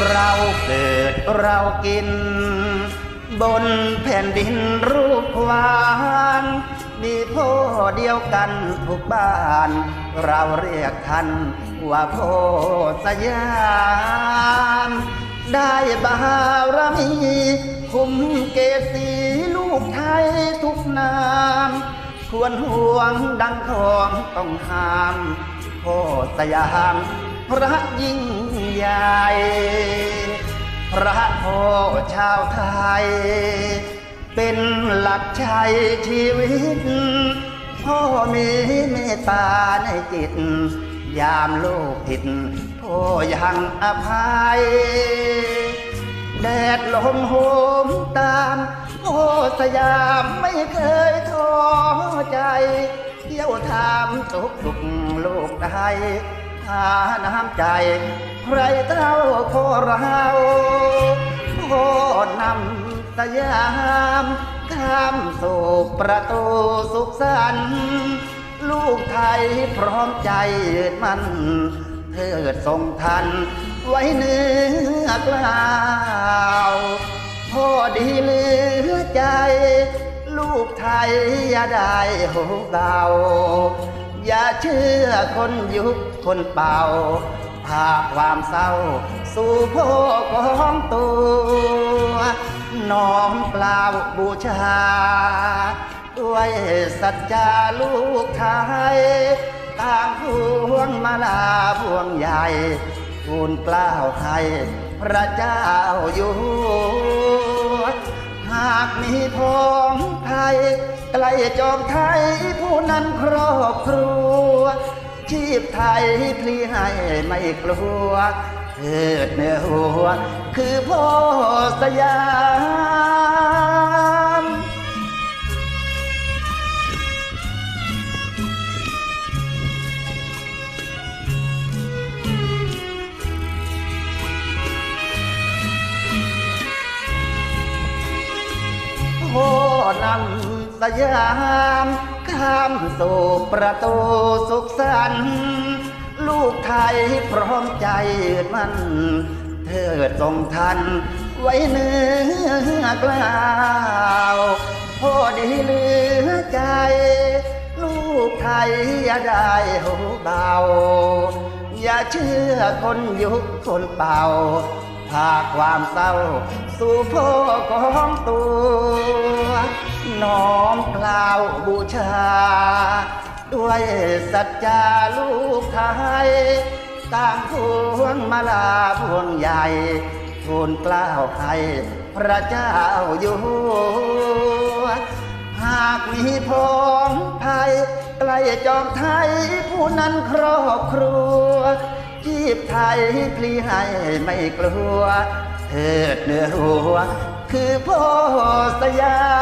เราเกิดเรากิน บนแผ่นดินรูปวานมีพ่อเดียวกันทุกบ้าน เราเรียกท่านว่าพ่อสยามได้บารมีคุมเกษีลูกไทยทุกนามควรห่วงดังของต้องห้ามพ่อสยามพระยิ่งใหญ่ พระพ่อชาวไทย เป็นหลักชัยชีวิต พ่อมีเมตตาในจิต ยามลูกผิดพ่อยังอภัย แดดลมโหมตามโอสยามไม่เคยท้อใจ เที่ยวทามสุขสุขลูกไทยหาน้ำใจ ใครเต้าขอเรา พ่อนำสยามข้ามสู่ประตูสุขสันต์ลูกไทยพร้อมใจยืดมันเทิดทรงทัน ไว้เนื้อกล่าวพ่อดีเหลือใจ ลูกไทยอย่าได้โหเบาอย่าเชื่อคนยุคคนเป่า พาความเศร้า สู่พ่อกองตัว น้อมเปล่าบูชา ด้วยสัจจาลูกไทยต่างพวงมาลาพวงใหญ่ทูลเกล้าวให้พระเจ้าอยู่หากมีท้องไทย ใกล้จอมไทยผู้นั้นครอบครัว ชีพไทยพลีให้ไม่กลัวเถิดเนื้อหัว คือพ่อสยามพ่อนำ สยามข้ามสู่ประตูสุขสันต์ลูกไทยพร้อมใจมันเถิดทรงทันไว้เนื้อกล่าวพ่อดีเหลือใจ ลูกไทยอย่าได้หูเบา อย่าเชื่อคนยุคคนเป่าพาความเศร้า สู่พ่อของตัว น้อมกล่าวบูชา ด้วยสัจจาลูกไทยต่างพวงมาลาพวงใหญ่ทูลกล้าวให้พระเจ้าอยู่ หากมีพ้องไทยใกล้จอมไทยผู้นั้นครอบครัวจีบไทยพลีให้ไม่กลัวเถิดเนื้อหัว คือพ่อสยาม